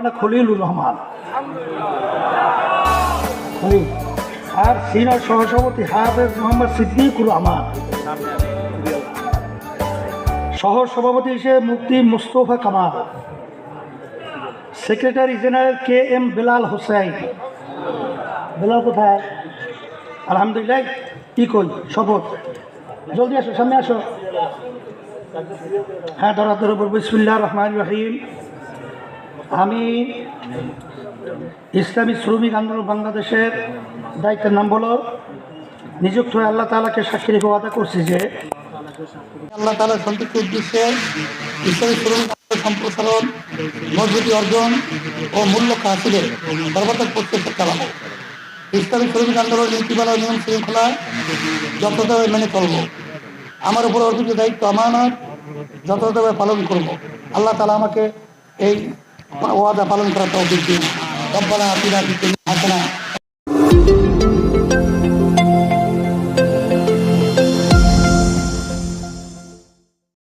মাওলানা খলিলুর রহমান। আর সিনিয়র সহসভাপতি হাফেজ মোহাম্মদ সিদ্দিকুর রহমান। সহ সভাপতি হিসেবে Mufti Mustafa Kamal. Secretary general K M Belal Hossain. Belal কোথায়? আলহামদুলিল্লাহ, কি কই? শপথ। জলদি আসো, সামনে আসো। হ্যাঁ ধরা ধরে বলব বিসমুল্লাহ রহমান রহিম। আমি ইসলামী শ্রমিক আন্দোলন বাংলাদেশের দায়িত্বের নাম বলো। নিযুক্ত হয়ে আল্লাহ তালাকে সাক্ষী রেখে ওয়াদা করছি যে আল্লাহ তালার সন্তুষ্ট উদ্দেশ্যে ইসলামী শ্রমিক সম্প্রসারণ, মজবুতি অর্জন ও মূল্য হাসিলের সর্বাত্মক প্রচেষ্টা চালাবো ইসলামী শ্রমিক আন্দোলনের নীতিমালা নিয়ম শৃঙ্খলা যথাযথভাবে মেনে চলব। আমার উপর অর্পিত দায়িত্ব আমানত যথাযথভাবে পালন করব। আল্লাহ তালা আমাকে এই water palang trataw din. Kampana, pinatitin natin na